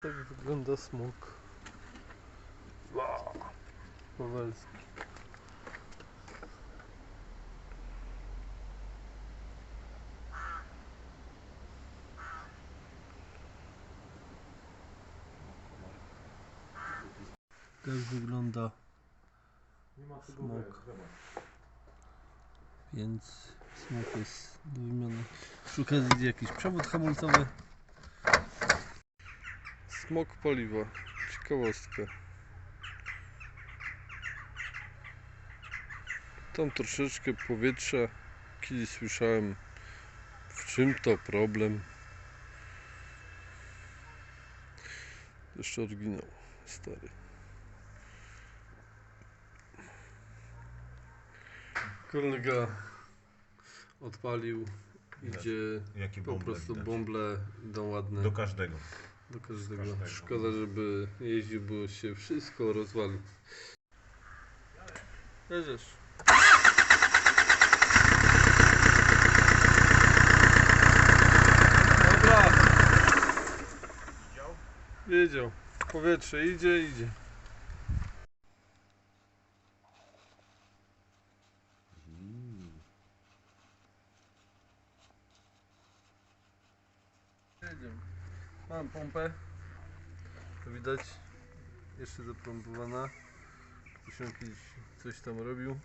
Tak wygląda smok. Wow. Powelski. Tak wygląda smok. Więc smok jest do wymiany. Przy okazji idzie jakiś przewód hamulcowy. Smok paliwa. Ciekawostka. Tam troszeczkę powietrza. Kiedyś słyszałem w czym to problem. Jeszcze oryginał stary. Kolega odpalił. Idzie Jakie po prostu bąble idą ładne. Do każdego. Do każdego. każdego. Szkoda, żeby jeździł, bo się wszystko rozwali. Leżysz. Dobra. Wiedział. Powietrze idzie, idzie. Jedziemy. Mam pompę. To widać. Jeszcze zapompowana. Tu się kiedyś coś tam robił.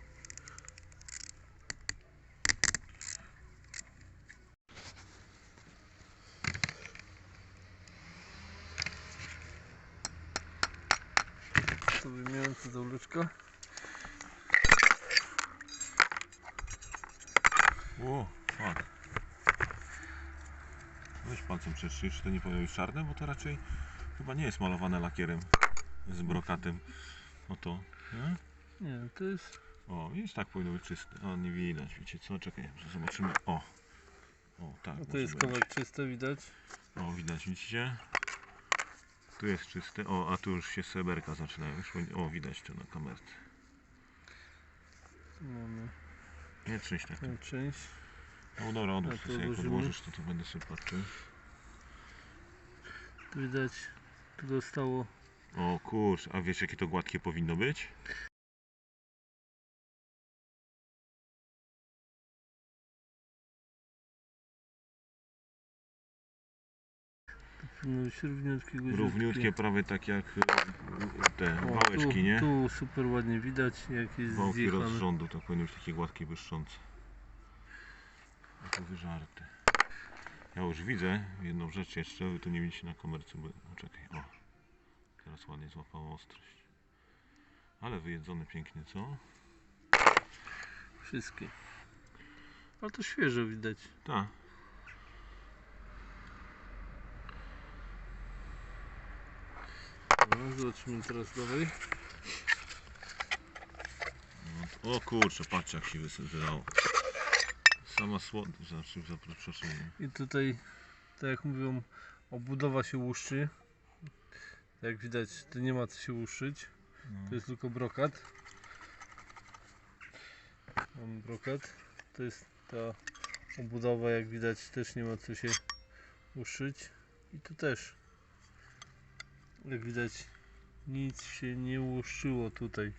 To wymieniam to zawleczka. O, palcem przetrzyj, czy to nie powinno być czarne, bo to raczej chyba nie jest malowane lakierem z brokatem. O to. Nie? Nie, to jest. O, jest tak powinno być czyste. O, nie widać, wiecie co? Czekaj, zobaczymy. O. O, tak. A to jest kawałek czyste, widać. O, widać, widzicie? Tu jest czyste. O, a tu już się seberka zaczynają. Już O, widać to na kamerce. Mamy Nie trzyś tak. tę część. No dobra, odłóż to to jak odłożysz, to tu będę sobie patrzył. Widać, tu zostało O kurcz, a wiesz jakie to gładkie powinno być? powinno być równiutkie. Równiutkie, prawie tak jak e, te O, wałeczki, tu, nie? Tu super ładnie widać, jak jest Wałki zjechane. rozrządu, to powinny być takie gładkie, błyszczące. A tu wyżarte. Ja już widzę jedną rzecz jeszcze, wy tu nie widzicie na kamerce, bo... No czekaj, o. Teraz ładnie złapało ostrość. Ale wyjedzone pięknie, co? Wszystkie. Ale to świeże widać. Tak. No, zobaczymy teraz dalej. No, o kurczę, patrz jak się wysypywało. Sama słodycz, znaczy za przepraszam. I tutaj, tak jak mówią, obudowa się łuszczy. Tak jak widać, tu nie ma co się łuszczyć. To jest tylko brokat. Mam brokat. To jest ta obudowa, jak widać, też nie ma co się łuszczyć. I tu też, jak widać, nic się nie łuszczyło tutaj.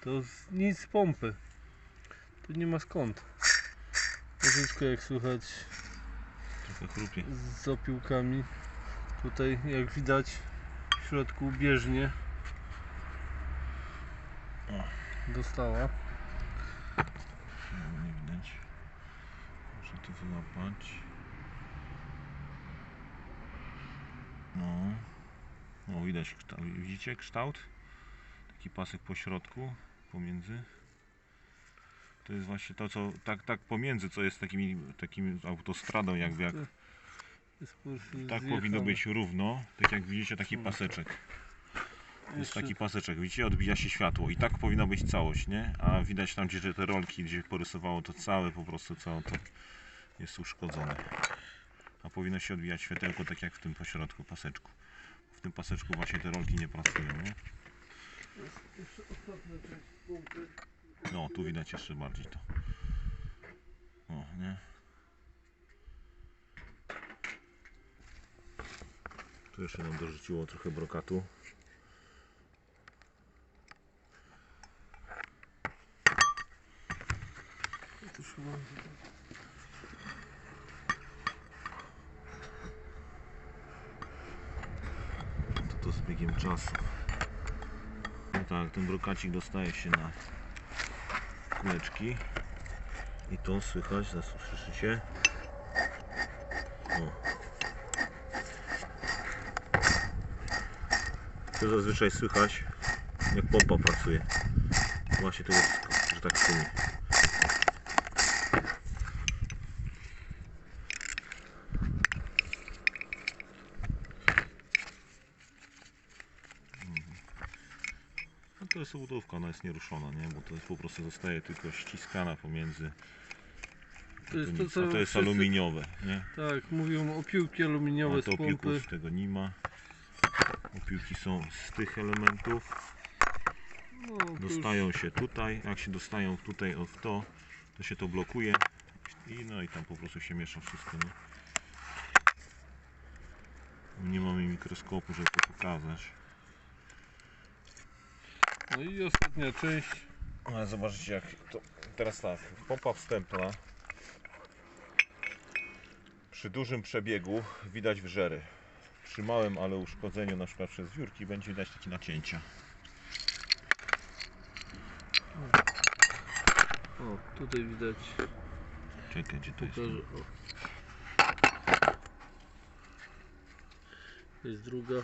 To z, nic z pompy. Tu nie ma skąd. Troszeczkę jak słychać Trochę chrupie. z opiłkami. Tutaj jak widać w środku bieżnie dostała. No, nie widać. Muszę to wyłapać. No. O, widać kształt. Widzicie kształt? Taki pasek po środku, pomiędzy. To jest właśnie to, co tak, tak pomiędzy, co jest takimi, takim autostradą, jakby jak tak powinno być równo. Tak jak widzicie, taki paseczek. Jest taki paseczek, widzicie, odbija się światło i tak powinna być całość, nie? A widać tam, gdzie te rolki, gdzie porysowało to całe, po prostu całe to jest uszkodzone. A powinno się odbijać światełko, tak jak w tym pośrodku paseczku. W tym paseczku właśnie te rolki nie pracują, nie? No, tu widać jeszcze bardziej to. O, nie? Tu jeszcze nam dorzuciło trochę brokatu. To to z biegiem czasu. No tak, ten brokacik dostaje się na kuleczki. I to słychać, zaraz usłyszycie. O. To zazwyczaj słychać, jak pompa pracuje. Właśnie tego, że tak szumi. No obudówka, ona jest nieruszona, nie? Bo to jest po prostu zostaje tylko ściskana pomiędzy. To jest to, a co to jest wszyscy- aluminiowe, nie? Tak, mówią opiłki aluminiowe Ale z to pompy. opiłków tego nie ma. Opiłki są z tych elementów. No, to już- Dostają się tutaj. Jak się dostają tutaj o w to, to się to blokuje. I no i tam po prostu się miesza wszystko, nie? Nie mamy mikroskopu, żeby to pokazać. No i ostatnia część. Ale zobaczcie jak to. Teraz tak, pompa wstępna. Przy dużym przebiegu widać wrzery. Przy małym, ale uszkodzeniu na przykład przez wiórki będzie widać takie nacięcia. O, tutaj widać. Czekaj, gdzie to jest? Pokażę. O. To jest druga.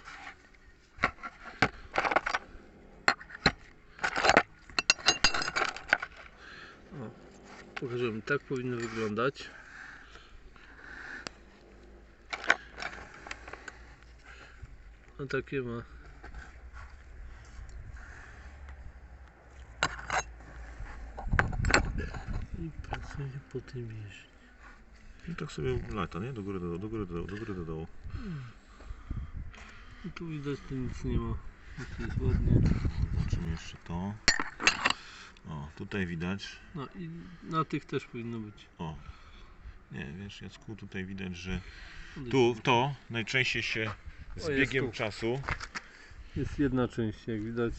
O, pokażemy. Tak powinno wyglądać. A takie ma. I pracuje po tym wieży. No tak sobie lata, nie? Do góry, do do góry, do dołu, do góry, do dołu. I tu widać, tu nic nie ma. Tu jest ładnie. Zobaczymy jeszcze to. Tutaj widać. No i na tych też powinno być. O. Nie, wiesz Jacku, tutaj widać, że Odejdź. tu to najczęściej się z O, biegiem tu. czasu Jest jedna część, jak widać.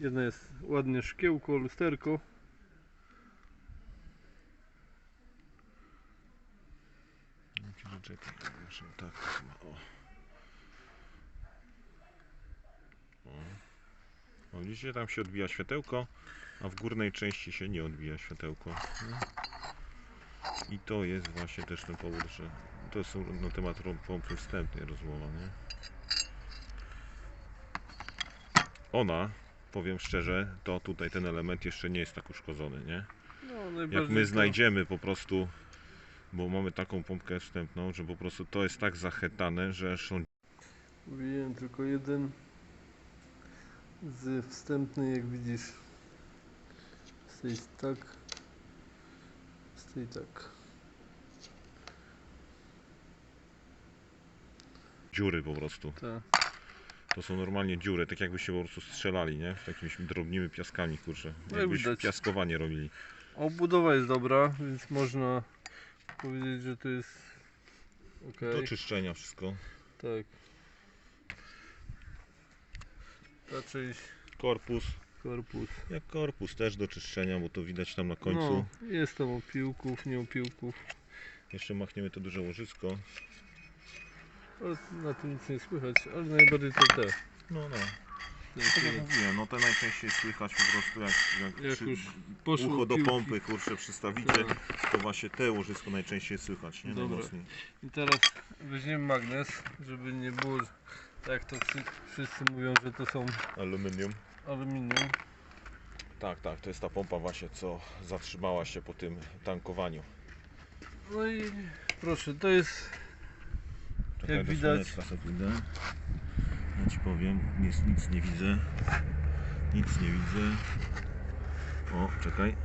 Jedna jest ładnie szkiełko, lusterko. No, Czekaj, tak o. O. Widzicie, tam się odbija światełko, a w górnej części się nie odbija światełko. nie? I to jest właśnie też ten powód, że to jest na temat ro- pompy wstępnej rozmowa, nie? Ona, powiem szczerze, to tutaj ten element jeszcze nie jest tak uszkodzony, nie? No, Jak najbardziej my znajdziemy po prostu, bo mamy taką pompkę wstępną, że po prostu to jest tak zachetane, że on Wyjąłem tylko jeden z wstępnej, jak widzisz. Z tej tak. Z tej tak. dziury po prostu. Tak. To są normalnie dziury, tak jakby się po prostu strzelali, nie? Takimi drobnymi piaskami, kurczę. No Jakbyś widać. piaskowanie robili. Obudowa jest dobra, więc można powiedzieć, że to jest ok. Do czyszczenia wszystko. Tak. Ta część Korpus. korpus. Jak korpus też do czyszczenia, bo to widać tam na końcu. No, jest tam opiłków, nie opiłków. Jeszcze machniemy to duże łożysko. Ale na tym nic nie słychać, ale najbardziej to te. No, no. te, Tak jak mówiłem, no te najczęściej słychać po prostu jak, jak, jak przy, już poszło ucho do piłki. pompy, kurczę, przystawicie, Tak. to właśnie te łożysko najczęściej słychać, nie? Dobra. Najmocniej. I teraz weźmiemy magnes, żeby nie było tak to wszy- wszyscy mówią, że to są Aluminium. aluminium. Tak, tak, to jest ta pompa właśnie, co zatrzymała się po tym tankowaniu. No i proszę, to jest Jak do widać- słoneczka pójdę. Ja Ci powiem, nic, nic nie widzę. Nic nie widzę. O, czekaj.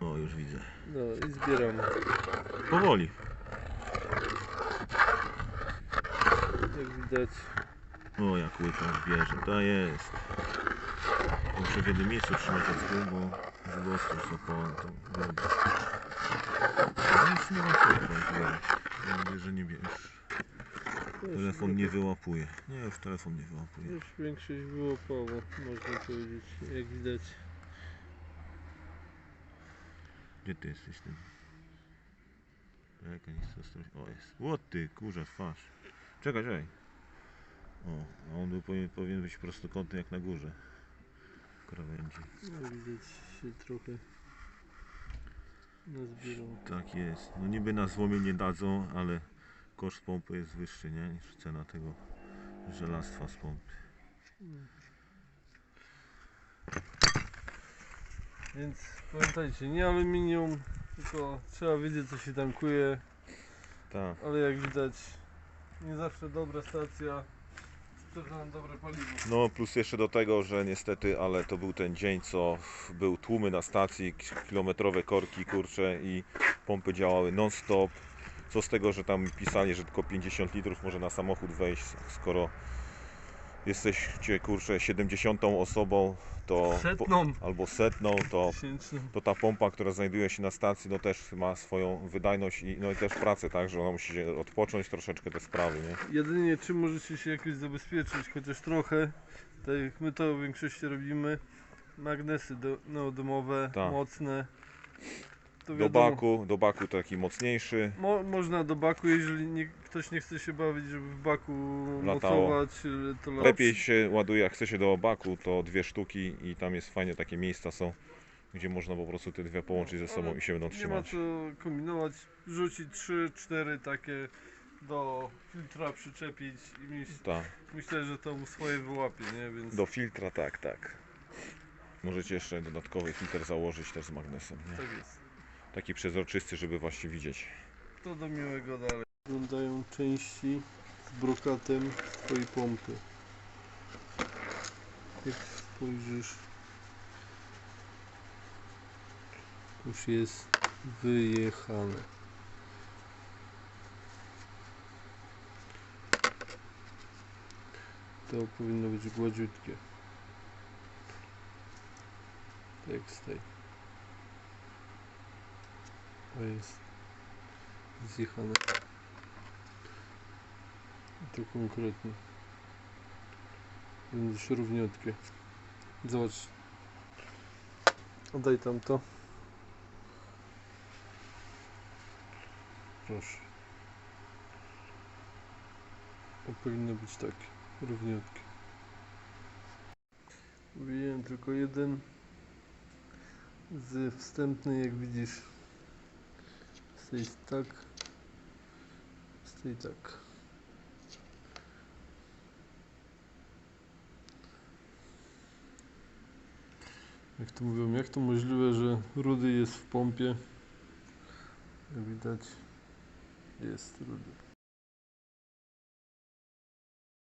O, już widzę. no i zbieramy. Powoli. Jak widać. O, jak łyka bierze. To jest. Muszę w jednym miejscu trzymać od bo za ostro są koła. To wiadomo. No nic nie ma powiem. Mam nadzieję, że nie wiesz. Telefon nie wyłapuje. Nie, już telefon nie wyłapuje. Już większość wyłapało, można powiedzieć, jak widać. Gdzie ty jesteś tym? Czekaj, nie chcę. O, jest. O ty, kurze, twarz. Czekaj, czekaj. O, a on był, powinien, powinien być prostokątny jak na górze. Krawędzi. No, widać się trochę nazbierał. Tak jest. No niby na złomie nie dadzą, ale koszt pompy jest wyższy, nie? Niż cena tego żelastwa z pompy. Więc pamiętajcie, nie aluminium, tylko trzeba wiedzieć co się tankuje, Tak. ale jak widać nie zawsze dobra stacja sprzeda nam dobre paliwo. No plus jeszcze do tego, że niestety, ale to był ten dzień, co był tłumy na stacji, kilometrowe korki, kurcze i pompy działały non stop. Co z tego, że tam pisali, że tylko 50 litrów może na samochód wejść, skoro jesteście kurczę 70 osobą, to Setną, albo setną, to to ta pompa, która znajduje się na stacji, no też ma swoją wydajność i, no i też pracę, tak, że ona musi się odpocząć troszeczkę te sprawy, nie? Jedynie czym możecie się jakoś zabezpieczyć, chociaż trochę, tak jak my to w większości robimy, magnesy do, neodomowe, Tak. mocne. To Do wiadomo, baku, do baku taki mocniejszy, Mo, można do baku, jeżeli nie, ktoś nie chce się bawić, żeby w baku Latało. mocować, y, to lat- lepiej się ładuje, jak chce się do baku, to dwie sztuki i tam jest fajnie, takie miejsca są, gdzie można po prostu te dwie połączyć ze sobą i się będą Nie ma trzymać. co kombinować, rzucić 3-4 takie do filtra przyczepić i Tak, myślę, że to swoje wyłapie, nie? Więc do filtra, tak, tak. Możecie jeszcze dodatkowy filtr założyć też z magnesem, nie? tak jest. Taki przezroczysty, żeby właśnie widzieć. To do miłego dalej. Wyglądają części z brokatem twojej pompy. Jak spojrzysz, już jest wyjechane. To powinno być gładziutkie. Tak z. To jest zjechane. I to konkretnie. Będzie równiutkie. Zobacz. Oddaj tam to. Proszę. To powinno być takie. Równiutkie. Wyjąłem tylko jeden z wstępny, jak widzisz. Jest tak. Tej tak. Jak to mówią, jak to możliwe, że rudy jest w pompie? Jak widać, jest rudy.